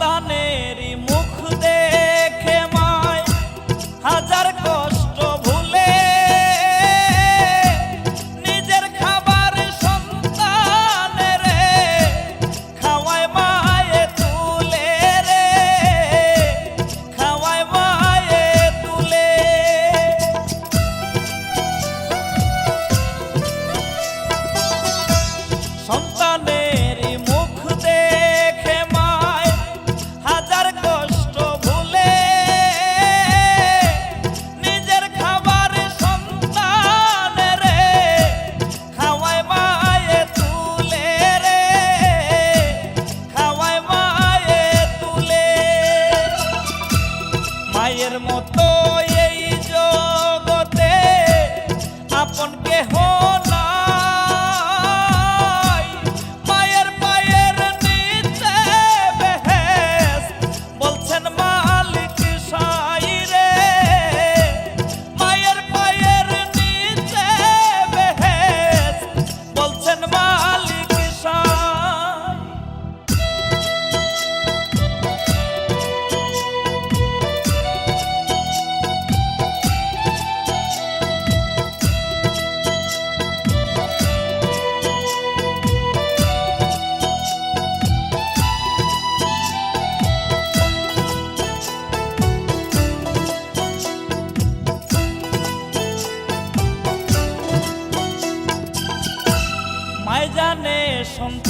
সন্তানের মুখ দেখে মায়। হাজার মতো এই জগতে আপন কেহ sometimes.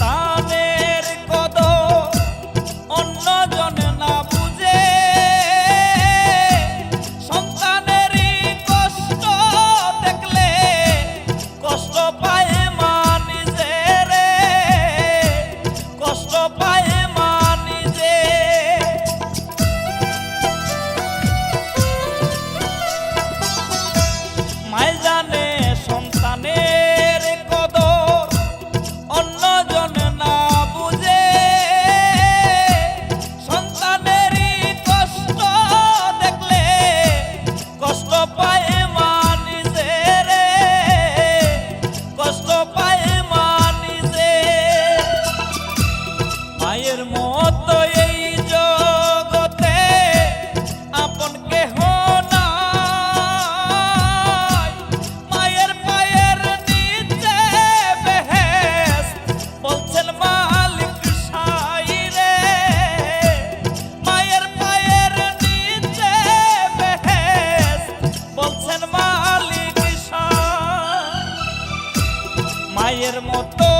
মায়ের মতো